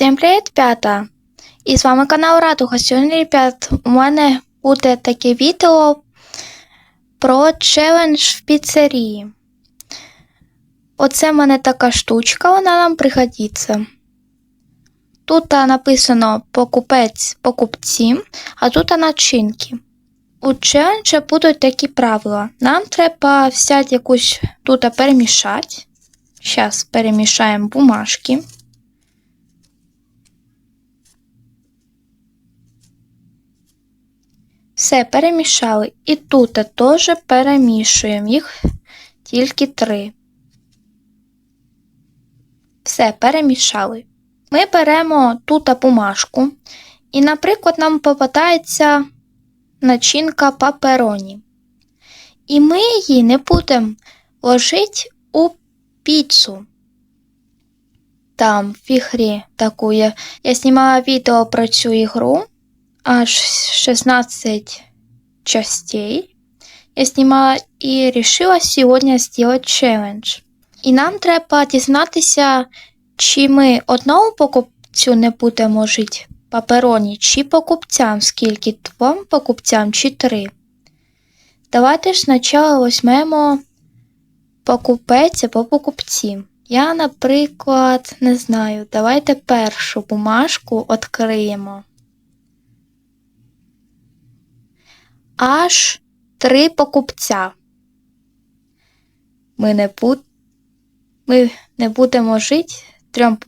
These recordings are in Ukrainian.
Всім привіт, п'ята! І з вами канал Радуга. Сьогодні, ребят, у мене буде таке відео про челендж в піцерії. Оце в мене така штучка, вона нам пригодиться. Тут написано покупець покупці, а тут начинки. У челенджа будуть такі правила. Нам треба взяти якусь тут перемішати. Зараз перемішаємо бумажки. Все перемішали. І тут теж перемішуємо їх тільки три. Все перемішали. Ми беремо тут бумажку. І, наприклад, нам попадається начинка папероні. І ми її не будемо ложити у піцу. Там в ігрі таку я, знімала відео про цю ігру аж 16 частей. Я снимала і решила сьогодні сделать челендж. І нам треба дізнатися, чи ми одному покупцю не будемо жити папероні, чи покупцям, скільки двом покупцям, чи три. Давайте ж спочатку візьмемо покупець або покупці. Я, наприклад, не знаю, давайте першу бумажку відкриємо. Аж три покупця. Ми не буд... Ми не будемо жити трьом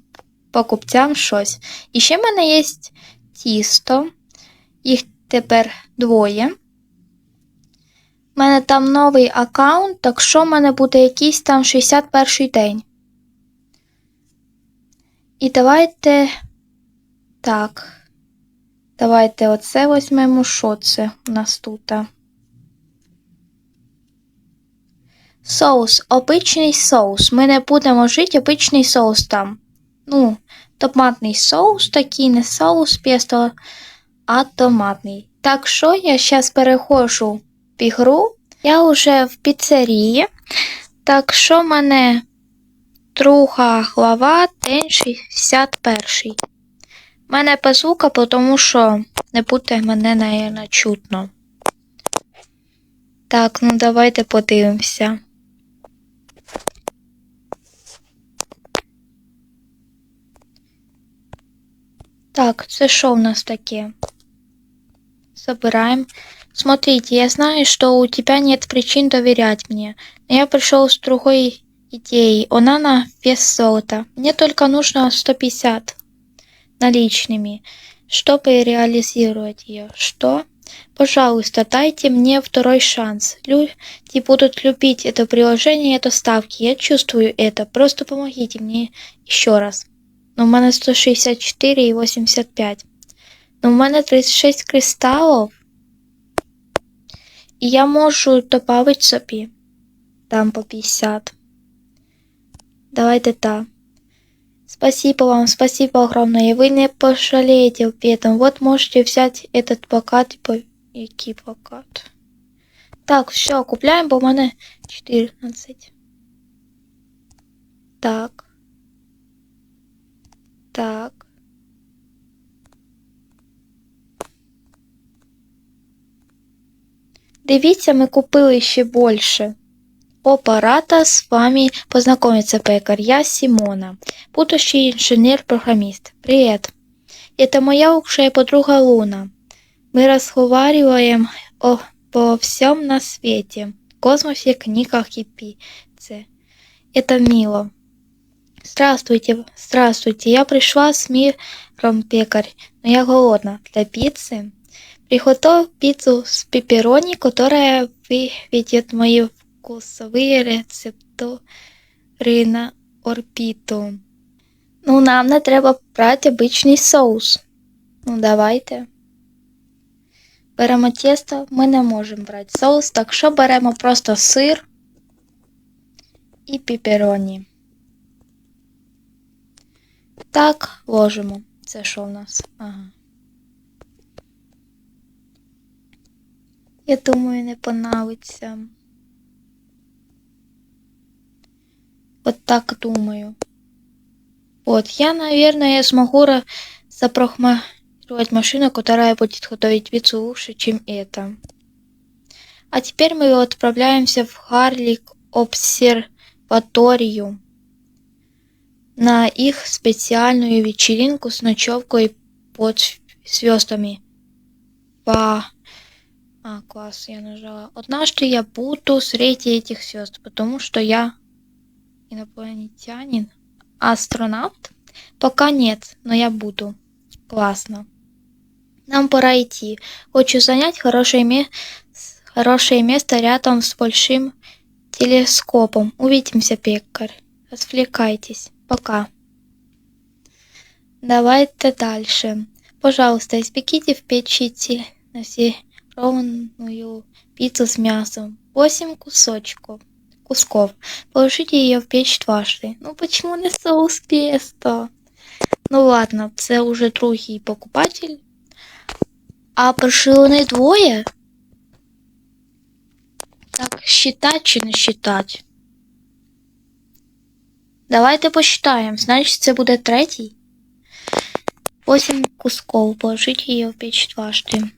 покупцям щось. І ще в мене є тісто, їх тепер двоє. У мене там новий аккаунт, так що в мене буде якийсь там 61 день. І давайте так. Давайте оце візьмемо, що це у нас тут. Соус, обичний соус. Ми не будемо жити обичний соус там. Ну, томатний соус, такий не соус песто, а томатний. Так що я зараз переходжу в ігру. Я вже в піцерії. Так що в мене друга глава, день 61. Мене без звука, тому що не буде мене, наверное, чутно. Так, ну давайте подивимося. Так, це що у нас таке? Собираем. Смотрите, я знаю, что у тебя нет причин доверять мне, но я пришел с другой идеей. Она на вес золота. Мне только нужно 150 наличными, чтобы реализовать ее. Что? Пожалуйста, дайте мне второй шанс. Люди будут любить это приложение и это ставки. Я чувствую это. Просто помогите мне еще раз. Ну, у мене 164 і 85. Ну, у мене 36 кристалів. І я можу добавити собі. Там по 50. Давайте так. Спасибо вам, спасибо огромное. Вы не пожалеете в этом. Вот можете взять этот плакат. Типа, який плакат? Так, все, купляем, бо в мене 14. Так. Так. Дивіться, ми купили ще більше. Опа, рада с вами познакомиться, пекарь. Я Симона, будущий инженер-программист. Привет. Это моя лучшая подруга Луна. Мы разговариваем о, обо всем на свете, космосе, книгах и пицце. Это мило. Здравствуйте, здравствуйте. Я пришла с миром, пекарь, но я голодна. Для пиццы приготовь пиццу с пепперони, которая выведет мои вкусові рецептори на орбіту. Ну, нам не треба брати обичний соус. Ну, давайте. Беремо тісто, ми не можемо брати соус, так що беремо просто сир і піпероні. Так, ложимо. Це що в нас? Ага. Я думаю, не понравиться. От так думаю. Вот, я, наверное, смогу ра- запрограммировать машину, которая будет готовить пиццу лучше, чем это. А теперь мы отправляемся в Харлик обсерваторию на их специальную вечеринку с ночевкой под звездами. По... А, класс, я нажала. Однажды я буду среди этих звезд, потому что я инопланетянин. Астронавт? Пока нет, но я буду. Классно. Нам пора идти. Хочу занять хорошее, ме... хорошее место рядом с большим телескопом. Увидимся, пекарь. Развлекайтесь. Пока. Давайте дальше. Пожалуйста, испеките в печи ровную пиццу с мясом. 8 кусочков Кусков. Положите ее в печь дважды. Ну почему не соус песто? Ну ладно, це уже другий покупатель. А пришли вони двоє? Так, считать чи не считать? Давайте посчитаємо. Значить, це буде третій. 8 кусков. Положить її в печь дважды.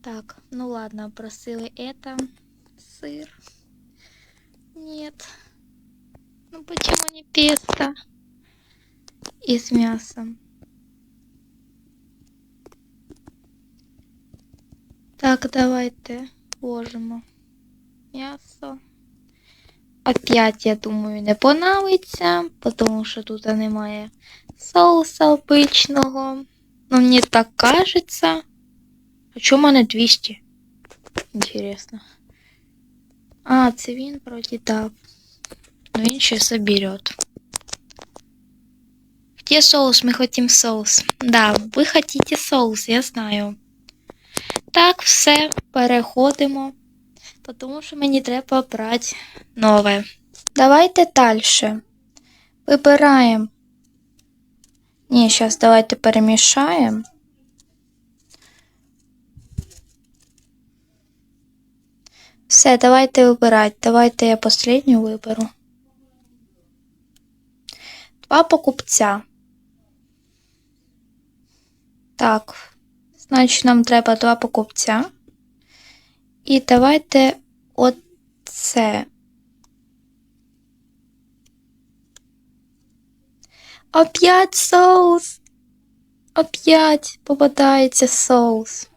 Так, ну ладно, просили это. Сыр. Нет. Ну почему не песто? И с мясом. Так, давайте ложимо м'ясо. Опять, я думаю, не понравиться, тому що тут немає соуса обичного. Ну, мені так кажеться. А чому в мене 200? Інтересно. А, це він вроді дав. Ну, він ще соберет. Где соус? Мы хотим соус. Да, ви хотите соус, я знаю. Так, все, переходимо. Тому що мені треба брати нове. Давайте далі. Вибираємо. Ні, зараз давайте перемішаємо. Все, давайте вибирати. Давайте я последню виберу. Два покупця. Так, значить, нам треба два покупця. І давайте оце. Опять соус. Опять попадається соус.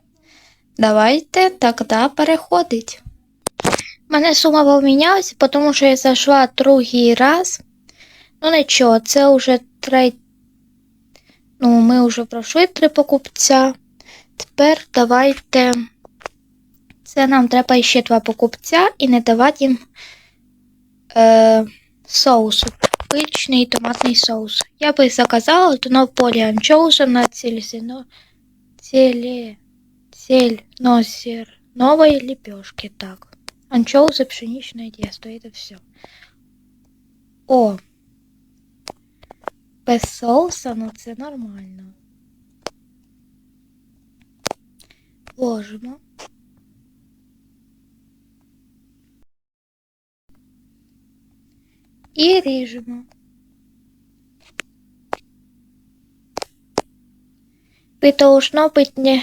Давайте тогда переходить. Мене сума помінялася, тому що я зайшла другий раз. Ну нічого, це вже третій. Ну, ми вже пройшли три покупця. Тепер давайте. Це нам треба ще два покупця і не давати їм е, соусу. Обичний томатний соус. Я би заказала дно полі анчоуса на цельзино... Целе... Цельнозерновой лепешки. Так. Анчоусы, пшеничное тесто. Это все. О! Без соуса, ну це нормально. Ложимо. І ріжемо. Должно быть не...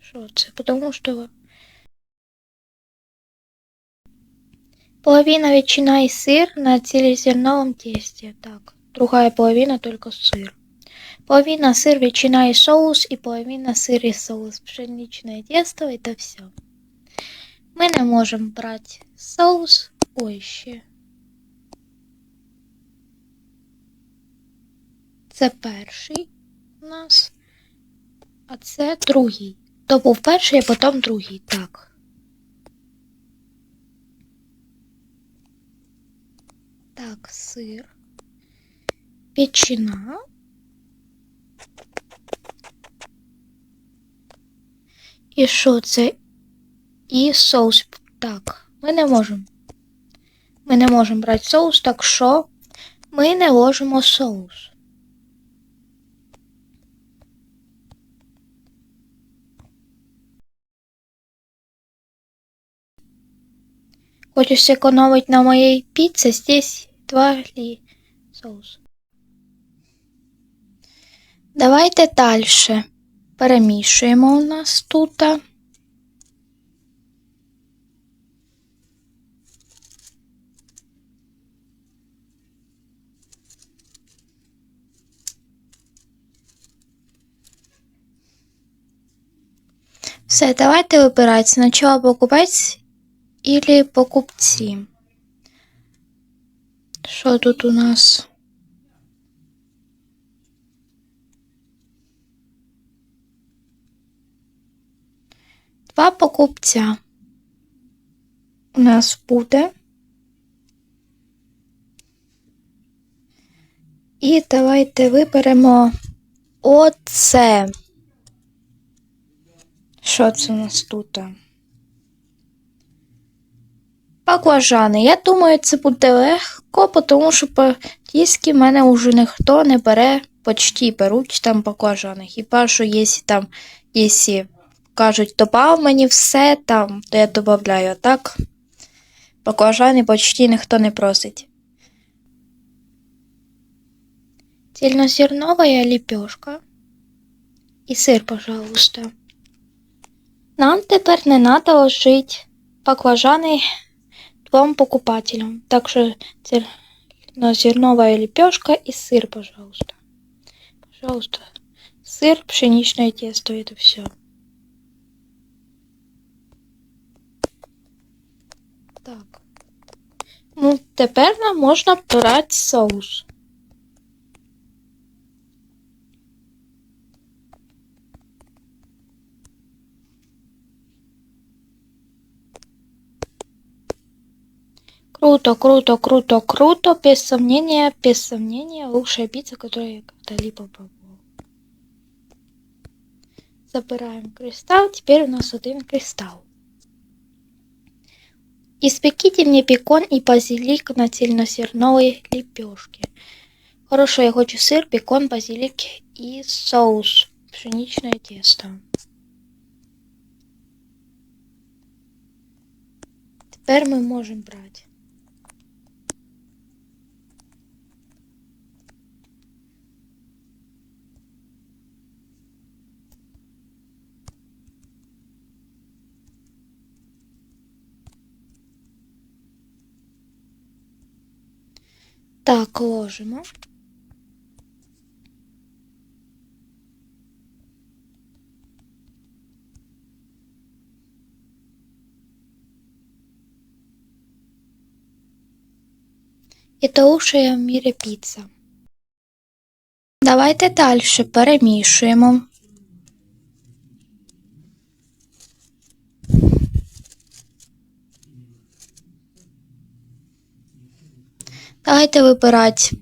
Що це? Потому что... Половина ветчина и сыр на цельнозерновом тесте. Так, другая половина только сыр. Половина сыр, ветчина и соус, и половина сыр и соус. Пшеничное тесто это все. Мы не можем брать соус. Ой, ще. Це перший у нас, а це другий. То був перший, а потім другий. Так. Так, сир. печина. І що це? І соус. Так, ми не можемо. Ми не можемо брати соус, так що ми не ложимо соус. Хочешь сэкономить на моей пицце? Здесь два ли соус. Давайте далі. Перемішуємо у нас тут. Все, давайте вибирати спочатку покупець или покупці. Що тут у нас? Два покупця у нас буде. І давайте виберемо оце. Що це у нас тут? Баклажани. Я думаю, це буде легко, тому що по-тіськи в мене вже ніхто не бере, почти беруть там баклажани. Хіба що якщо там, якщо кажуть, добав мені все там, то я додаю, так баклажани почти ніхто не просить. Цельнозерновая лепешка і сир, пожалуйста. Нам тепер не надо ложити баклажани двом покупателям. Так що цельнозерновая лепешка и сыр, пожалуйста. Пожалуйста. Сыр, пшеничное тесто, это все. Так. Ну, тепер нам можна брати соус. Круто, круто, круто, круто. Без сомнения, без сомнения, лучшая пицца, которую я когда-либо пробовал. Забираем кристалл. Теперь у нас один кристалл. Испеките мне бекон и базилик на цельнозерновой лепешке. Хорошо, я хочу сыр, бекон, базилик и соус. Пшеничное тесто. Тепер ми можемо брати. Так, ложимо. Это лучшая в мірі піца. Давайте далі перемішуємо. Давайте вибирати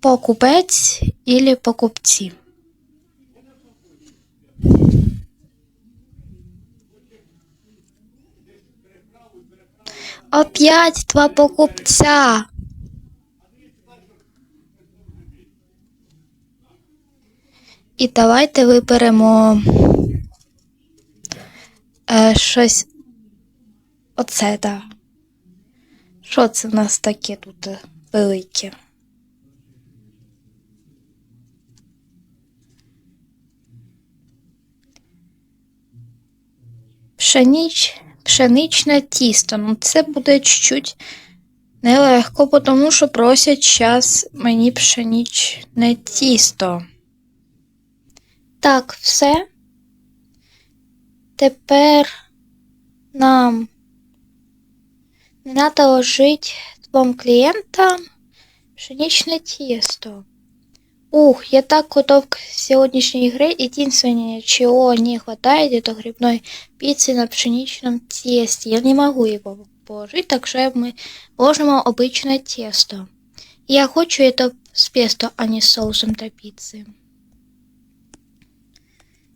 покупець или покупці. Опять два покупця. І давайте виберемо е, щось. Оце, так. Що це в нас таке тут велике? Пшеніч, пшеничне тісто. Ну, це буде чуть-чуть нелегко, тому що просять зараз мені пшеничне тісто. Так, все. Тепер нам не надо ложить двом клиентам пшеничное тесто. Ух, я так готов к сегодняшней игре. Единственное, чего не хватает, это грибной пиццы на пшеничном тесте. Я не могу его положить, так что мы ложим обычное тесто. Я хочу это с песто, а не с соусом для пиццы.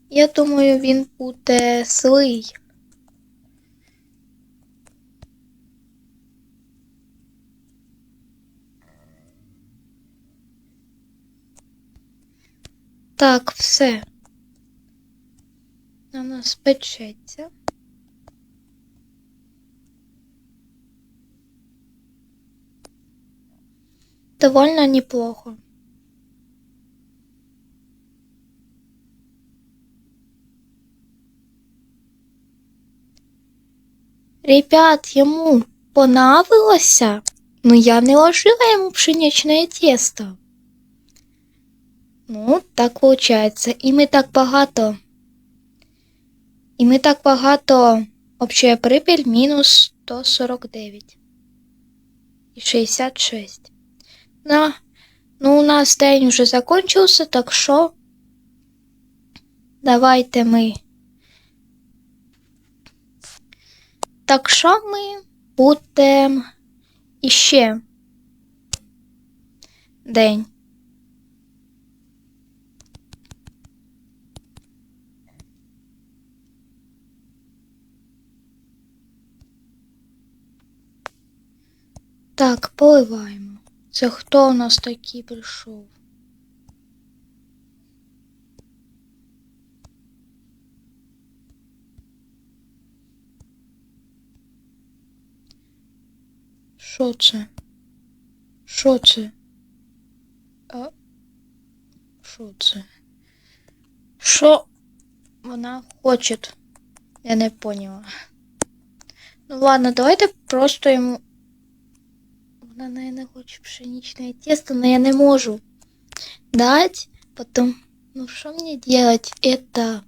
Я думаю, він буде злий. Так, все. У нас печеться. Довольно неплохо. Ребят, ему понравилось, но я не ложила ему пшеничное тесто. Ну, так виходить. І ми так багато. І ми так багато. Общая прибыль мінус 149. І 66. На, ну, у нас день вже закончився, так що давайте ми. Так що ми будемо іще день. Так, поливаємо. Це хто у нас такий прийшов? Що це? Що це? А? Що це? Що вона хоче? Я не поняла. Ну ладно, давайте просто йому. Вона, наверное, хоче пшеничное тесто, но я не можу дать. Потом, ну что мне делать? Это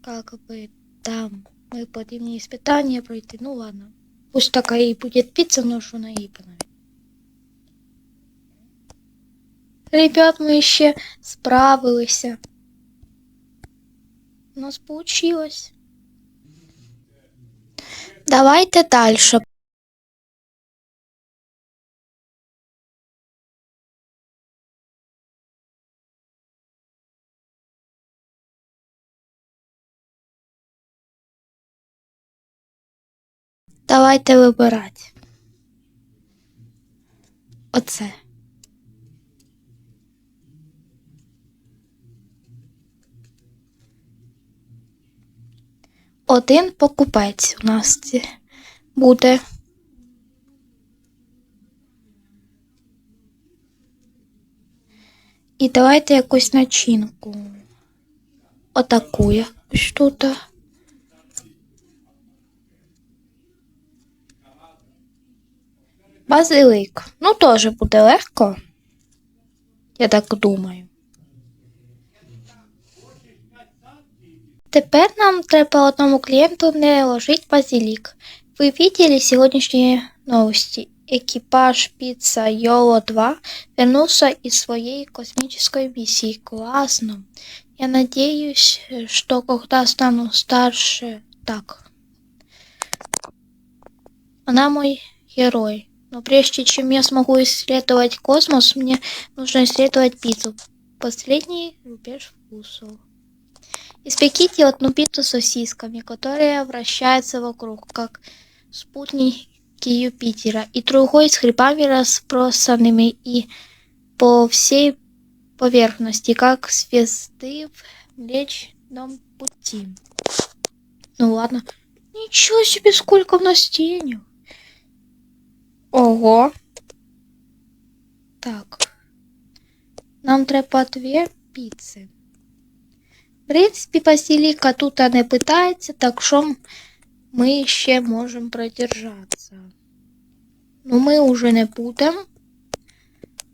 как бы там мы подобные испытания пройти. Ну ладно. Пусть такая и будет пицца, но что на наебанная. Ребят, ми ще справилися. У нас получилось. Давайте дальше. Давайте вибирати. Оце. Один покупець у нас буде. І давайте якусь начинку. Отаку якусь тут. Базилик. Ну, теж буде легко. Я так думаю. Тепер нам треба одному клієнту не ложить базилік. Ви видели сьогоднішні новості? Екіпаж Піца Йоло 2 вернувся із своєї космической миссии. Классно. Я надеюсь, что когда стану старше... Так. Она мой герой. Но прежде чем я смогу исследовать космос, мне нужно исследовать пиццу. Последний рубеж вкусов. Испеките одну пиццу сосисками, которая вращается вокруг, как спутники Юпитера, и другой с грибами разбросанными и по всей поверхности, как звезды в Млечном Пути. Ну ладно. Ничего себе, сколько у нас денег. Ого. Так. Нам треба дві піци. В принципі, Василіка тут не питається, так що ми ще можемо продержатися. Ну, ми вже не будемо.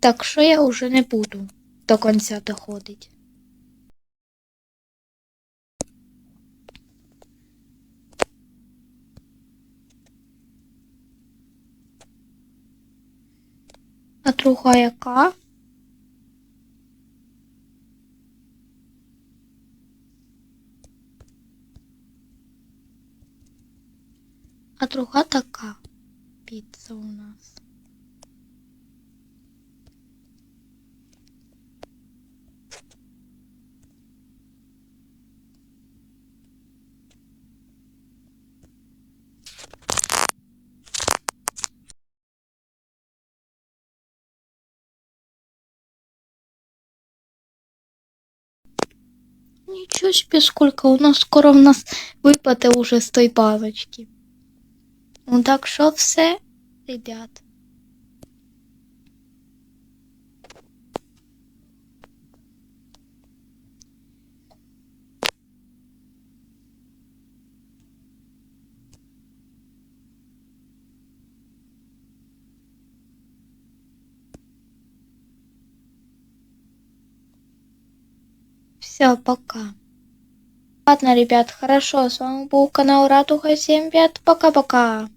Так що я вже не буду до кінця доходити. А друга яка? А друга така піца у нас. Ничего себе, сколько у нас скоро в нас випаде уже з той баночки. Ну так що все, ребят. Все, пока. Ладно, ребят, хорошо. С вами был канал Радуга 75. Пока-пока.